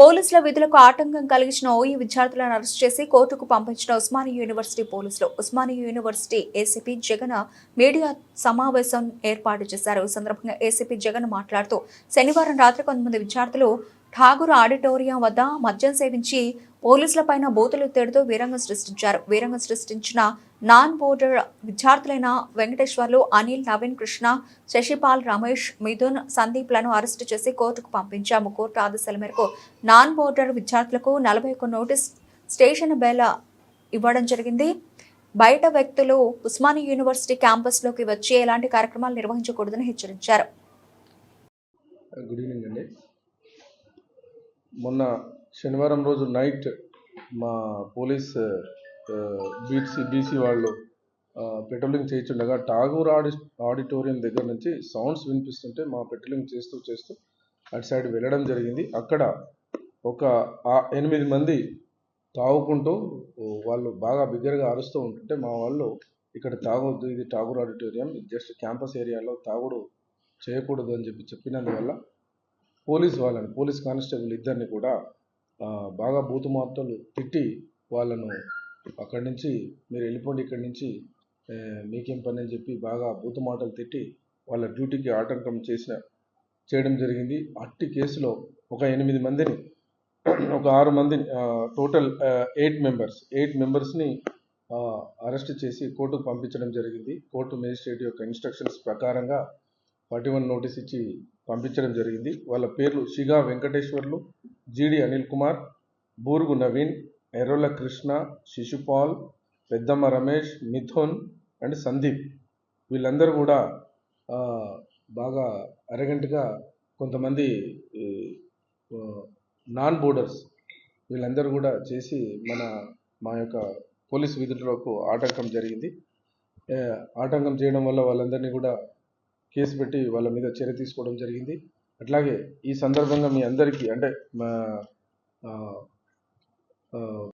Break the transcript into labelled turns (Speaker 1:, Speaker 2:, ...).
Speaker 1: పోలీసుల విధులకు ఆటంకం కలిగించిన ఓఈ విద్యార్థులను అరెస్ట్ చేసి కోర్టుకు పంపించిన Osmania university police. Osmania university ACP Jagan media సమావేశం ఏర్పాటు చేశారు. ఈ సందర్భంగా ఏసీపీ జగన్ మాట్లాడుతూ శనివారం రాత్రి కొంతమంది విద్యార్థులు ఠాగూర్ ఆడిటోరియం వద్ద మద్యం సేవించి పోలీసులపైన బోతులు తేడుతూ వీరంగం సృష్టించారు. వీరంగం సృష్టించిన నాన్ బోర్డర్ విద్యార్థులైన వెంకటేశ్వర్లు అనిల్ నవీన్ కృష్ణ శశిపాల్ రమేష్ మిథున్ సందీప్లను అరెస్టు చేసి కోర్టుకు పంపించాము. కోర్టు ఆదేశాల మేరకు నాన్ బోర్డర్ విద్యార్థులకు నలభై ఒక్క నోటీస్ స్టేషన్ బెల్ ఇవ్వడం జరిగింది. బయట వ్యక్తులు ఉస్మానియా యూనివర్సిటీ క్యాంపస్లోకి వచ్చి ఎలాంటి కార్యక్రమాలు నిర్వహించకూడదని హెచ్చరించారు.
Speaker 2: గుడ్ ఈవినింగ్ అండి. మొన్న శనివారం రోజు నైట్ మా పోలీస్ బీసీ బీసీ వాళ్ళు పెట్రోలింగ్ చేయించుండగా ఠాగూర్ ఆడి ఆడిటోరియం దగ్గర నుంచి సౌండ్స్ వినిపిస్తుంటే మా పెట్రోలింగ్ చేస్తూ చేస్తూ అటు సైడ్ వెళ్ళడం జరిగింది. అక్కడ ఒక ఎనిమిది మంది తాగుకుంటూ వాళ్ళు బాగా బిగ్గరగా అరుస్తూ ఉంటుంటే మా వాళ్ళు ఇక్కడ తాగొద్దు ఇది ఠాగూర్ ఆడిటోరియం జస్ట్ క్యాంపస్ ఏరియాలో తాగుడు చేయకూడదు అని చెప్పి చెప్పినందువల్ల పోలీస్ వాళ్ళని పోలీస్ కానిస్టేబుల్ ఇద్దరిని కూడా బాగా బూతు మాటలు తిట్టి వాళ్ళను అక్కడి నుంచి మీరు వెళ్ళిపోండి ఇక్కడి నుంచి మీకేం పని అని చెప్పి బాగా బూతు మాటలు తిట్టి వాళ్ళ డ్యూటీకి ఆటంకం చేసిన చేయడం జరిగింది. అట్టి కేసులో ఒక ఎనిమిది మందిని ఒక ఆరు మంది టోటల్ ఎయిట్ మెంబర్స్ ఎయిట్ మెంబర్స్ని అరెస్ట్ చేసి కోర్టుకు పంపించడం జరిగింది. కోర్టు మేజిస్ట్రేట్ యొక్క ఇన్స్ట్రక్షన్స్ ప్రకారంగా ఫార్టీ వన్ నోటీస్ ఇచ్చి పంపించడం జరిగింది. వాళ్ళ పేర్లు షిగా వెంకటేశ్వర్లు జీడి అనిల్ కుమార్ బూరుగు నవీన్ ఎర్రొల కృష్ణ శిశుపాల్ పెద్దమ్మ రమేష్ మిథున్ అండ్ సందీప్. వీళ్ళందరూ కూడా బాగా అరగంటగా కొంతమంది నాన్ బోర్డర్స్ వీళ్ళందరూ కూడా చేసి మన మా యొక్క పోలీస్ విధులకు ఆటంకం జరిగింది. ఆటంకం చేయడం వల్ల వాళ్ళందరినీ కూడా కేసు పెట్టి వాళ్ళ మీద చర్య తీసుకోవడం జరిగింది. అట్లాగే ఈ సందర్భంగా మీ అందరికీ అంటే మా